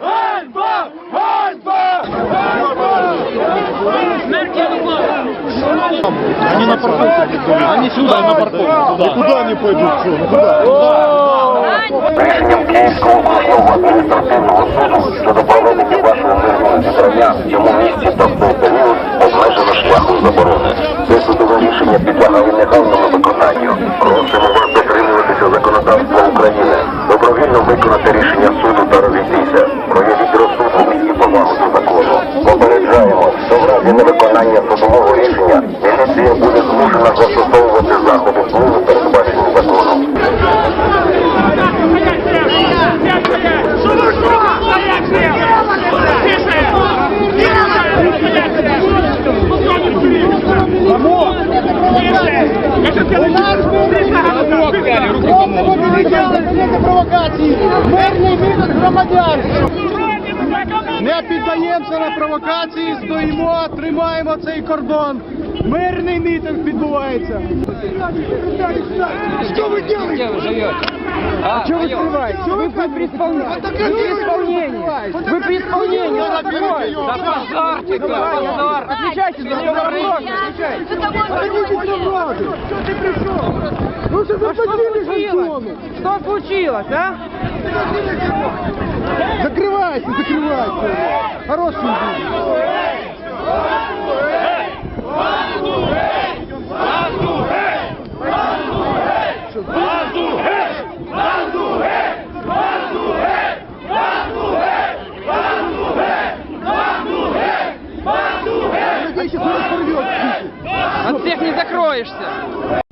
Ганьба! Ганьба! Они на парковку. Они сюда, на парковку. Никуда не пойдут. Что, никуда? Цьому місці та період обмежено шляхом заборони. Це судове рішення підлягає негайному виконанню. Просимо вас України. Добровільно виконати рішення суду та розійтися. Проявіть розсудливість і повагу до закону. Попереджаємо, що в разі невиконання судового рішення міліція буде змушена застосовувати заходи впливу, передбачені законом провокації! Мирний мітинг громадян! Не піддаємося на провокації, стоїмо, тримаємо цей кордон. Мирний мітинг відбувається. Що ви робите? А, Чего вы скрываете? Вы при исполнении. Вы при исполнении. Вы при исполнении. Да позорьте, позор! Отвечайте за свою дорогу. Отойдите от влади. Что ты пришел? а что случилось? Что случилось, а? Закрывайся, закрывайся. Хороший От всех не закроешься.